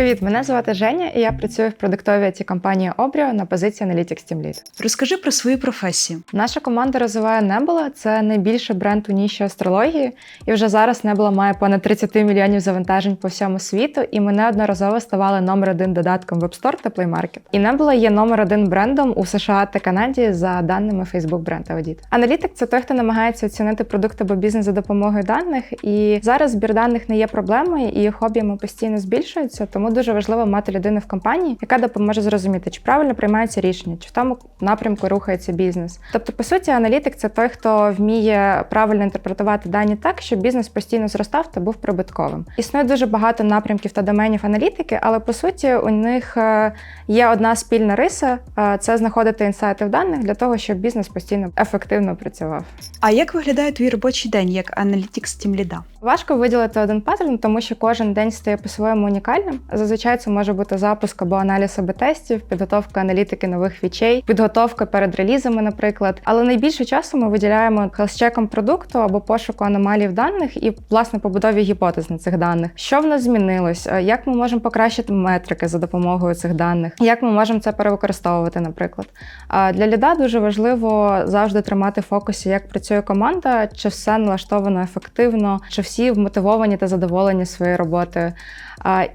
Привіт, мене звати Женя, і я працюю в продуктовій it компанії Обріо на позиції Analytics Team Lead. Розкажи про свою професію. Наша команда розвиває Nebula. Це найбільший бренд у ніші астрології. І вже зараз Nebula має понад 30 мільйонів завантажень по всьому світу. І ми неодноразово ставали номер один додатком в App Store та Play Market. І Nebula є номер один брендом у США та Канаді за даними Facebook Brand Audit. Аналітик це той, хто намагається оцінити продукт або бізнес за допомогою даних. І зараз збір даних не є проблемою, і їх об'єми постійно збільшуються. Тому дуже важливо мати людину в компанії, яка допоможе зрозуміти, чи правильно приймається рішення, чи в тому напрямку рухається бізнес. Тобто, по суті, аналітик це той, хто вміє правильно інтерпретувати дані так, щоб бізнес постійно зростав та був прибутковим. Існує дуже багато напрямків та доменів аналітики, але по суті у них е, є одна спільна риса е, це знаходити інсайти в даних для того, щоб бізнес постійно ефективно працював. А як виглядає твій робочий день як Analytics Team Lead? Важко виділити один паттерн, тому що кожен день стає по-своєму унікальним. Зазвичай це може бути запуск або аналіз АБ-тестів, підготовка аналітики нових фічей, підготовка перед релізами, наприклад. Але найбільше часу ми виділяємо хелс-чеком продукту або пошуку аномалій в даних і власне побудові гіпотез на цих даних. Що в нас змінилось? Е, Як ми можемо покращити метрики за допомогою цих даних? Як ми можемо це перевикористовувати, наприклад? Для ліда дуже важливо завжди тримати в фокусі, як працює команда, чи все налаштовано ефективно, чи всі вмотивовані та задоволені своєю роботою.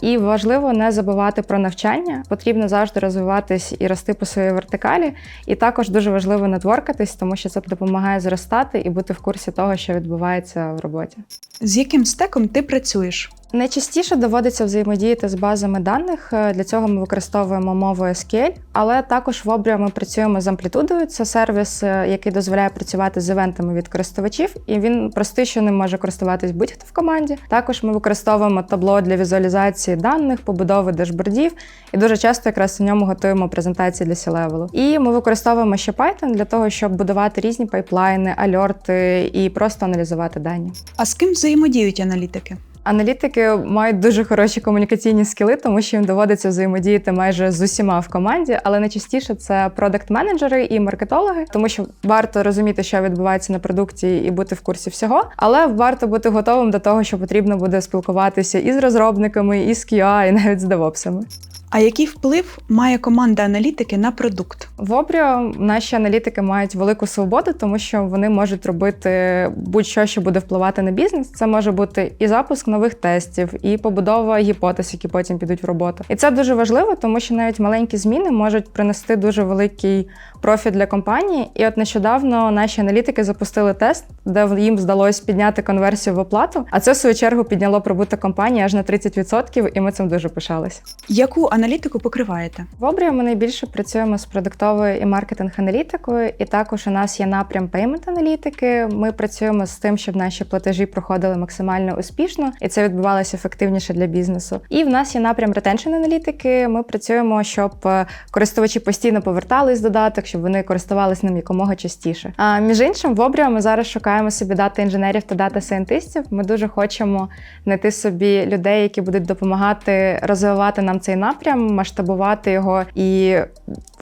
І важливо не забувати про навчання. Потрібно завжди розвиватись і рости по своїй вертикалі. І також дуже важливо нетворкатись, тому що це допомагає зростати і бути в курсі того, що відбувається в роботі. З яким стеком ти працюєш? Найчастіше доводиться взаємодіяти з базами даних. Е, Для цього ми використовуємо мову SQL, але також в Obrio ми працюємо з амплітудою. Це сервіс, е, який дозволяє працювати з івентами від користувачів, і він простий, що ним може користуватись будь-хто в команді. Також ми використовуємо табло для візуалізації даних, побудови дашбордів, і дуже часто якраз у ньому готуємо презентації для C-level. І ми використовуємо ще Python для того, щоб будувати різні пайплайни, альорти і просто аналізувати дані. А з ким взаємодіють аналітики? Аналітики мають дуже хороші комунікаційні скіли, тому що їм доводиться взаємодіяти майже з усіма в команді, але найчастіше це продакт-менеджери і маркетологи, тому що варто розуміти, що відбувається на продукті, і бути в курсі всього. Але варто бути готовим до того, що потрібно буде спілкуватися і з розробниками, і з QA, і навіть з девопсами. А який вплив має команда аналітики на продукт? В Обріо наші аналітики мають велику свободу, тому що вони можуть робити будь-що, що буде впливати на бізнес. Це може бути і запуск нових тестів, і побудова гіпотез, які потім підуть в роботу. І це дуже важливо, тому що навіть маленькі зміни можуть принести дуже великий профіт для компанії. І от нещодавно наші аналітики запустили тест, де їм вдалося підняти конверсію в оплату. А це в свою чергу підняло прибуток компанії аж на 30%, і ми цим дуже пишалися. Яку аналітику покриваєте? В Обрію ми найбільше працюємо з продуктовою і маркетинг-аналітикою, і також у нас є напрям пеймент-аналітики. Ми працюємо з тим, щоб наші платежі проходили максимально успішно, і це відбувалося ефективніше для бізнесу. І в нас є напрям ретеншн-аналітики. Ми працюємо, щоб е, користувачі постійно повертались додаток, щоб вони користувалися ним якомога частіше. А між іншим, в Обрію ми зараз шукаємо собі дата інженерів та дата сайентистів. Ми дуже хочемо знайти собі людей, які будуть допомагати розвивати нам цей напрям, масштабувати його і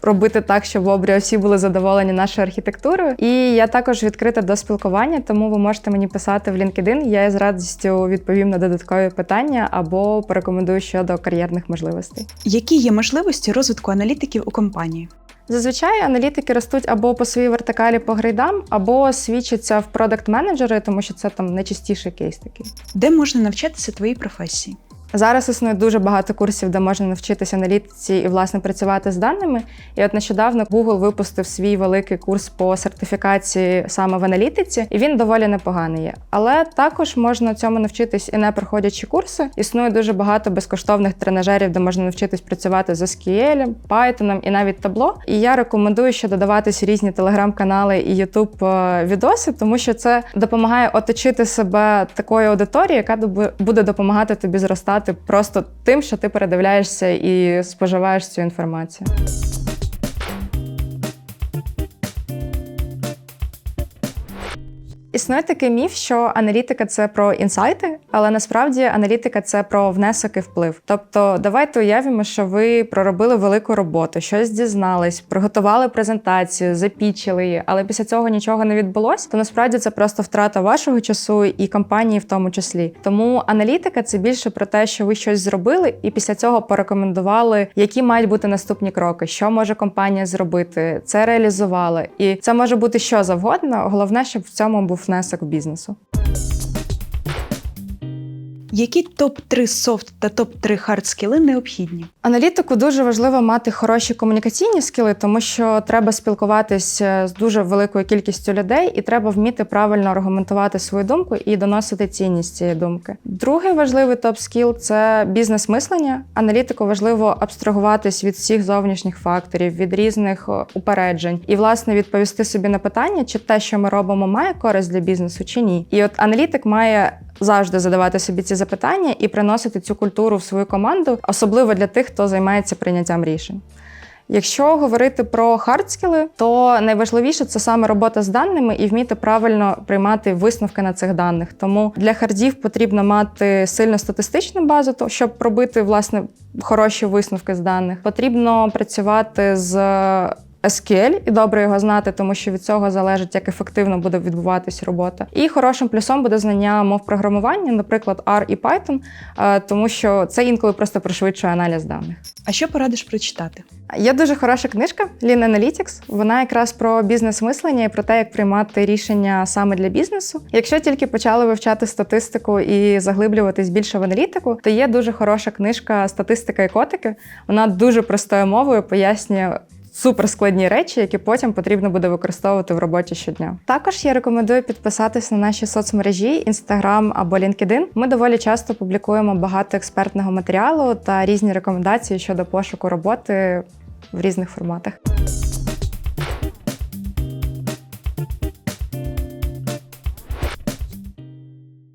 робити так, щоб в Обріо всі були задоволені нашою архітектурою. І я також відкрита до спілкування, тому ви можете мені писати в LinkedIn. Я з радістю відповім на додаткові питання або порекомендую щодо кар'єрних можливостей. Які є можливості розвитку аналітиків у компанії? Зазвичай аналітики ростуть або по своїй вертикалі по грейдам, або свідчаться в продакт-менеджери, тому що це там найчастіший кейс такий. Де можна навчатися твоїй професії? Зараз існує дуже багато курсів, де можна навчитися аналітиці і власне працювати з даними. І от нещодавно Google випустив свій великий курс по сертифікації саме в аналітиці, і він доволі непоганий є. Але також можна цьому навчитись і не проходячи курси. Існує дуже багато безкоштовних тренажерів, де можна навчитись працювати з SQL, Python і навіть табло. І я рекомендую ще додаватись різні телеграм-канали і YouTube е, відоси, тому що це допомагає оточити себе такою аудиторією, яка буде допомагати тобі зростати просто тим, що ти передивляєшся і споживаєш цю інформацію. Існує такий міф, що аналітика це про інсайти, але насправді аналітика це про внесок і вплив. Тобто, давайте уявимо, що ви проробили велику роботу, щось дізнались, приготували презентацію, запічили її, але після цього нічого не відбулося, то насправді це просто втрата вашого часу і компанії в тому числі. Тому аналітика це більше про те, що ви щось зробили, і після цього порекомендували, які мають бути наступні кроки, що може компанія зробити, це реалізували. І це може бути що завгодно. Головне, щоб в цьому був внесок бізнесу. Які топ-3 софт та топ-3 хард скіли необхідні? Аналітику дуже важливо мати хороші комунікаційні скіли, тому що треба спілкуватися з дуже великою кількістю людей, і треба вміти правильно аргументувати свою думку і доносити цінність цієї думки. Другий важливий топ-скіл це бізнес-мислення. Аналітику важливо абстрагуватись від всіх зовнішніх факторів, від різних упереджень, і власне відповісти собі на питання, чи те, що ми робимо, має користь для бізнесу, чи ні. І от аналітик має завжди задавати собі ці запитання і приносити цю культуру в свою команду, особливо для тих, хто займається прийняттям рішень. Якщо говорити про хардскіли, то найважливіше це саме робота з даними і вміти правильно приймати висновки на цих даних. Тому для хардів потрібно мати сильну статистичну базу, щоб робити власне хороші висновки з даних. Потрібно працювати з SQL і добре його знати, тому що від цього залежить, як ефективно буде відбуватись робота. І хорошим плюсом буде знання мов програмування, наприклад, R і Python, е, тому що це інколи просто пришвидшує аналіз даних. А що порадиш прочитати? Є дуже хороша книжка Lean Analytics. Вона якраз про бізнес-мислення і про те, як приймати рішення саме для бізнесу. Якщо тільки почали вивчати статистику і заглиблюватись більше в аналітику, то є дуже хороша книжка Статистика і котики. Вона дуже простою мовою пояснює. Суперскладні речі, які потім потрібно буде використовувати в роботі щодня. Також я рекомендую підписатись на наші соцмережі Instagram або LinkedIn. Ми доволі часто публікуємо багато експертного матеріалу та різні рекомендації щодо пошуку роботи в різних форматах.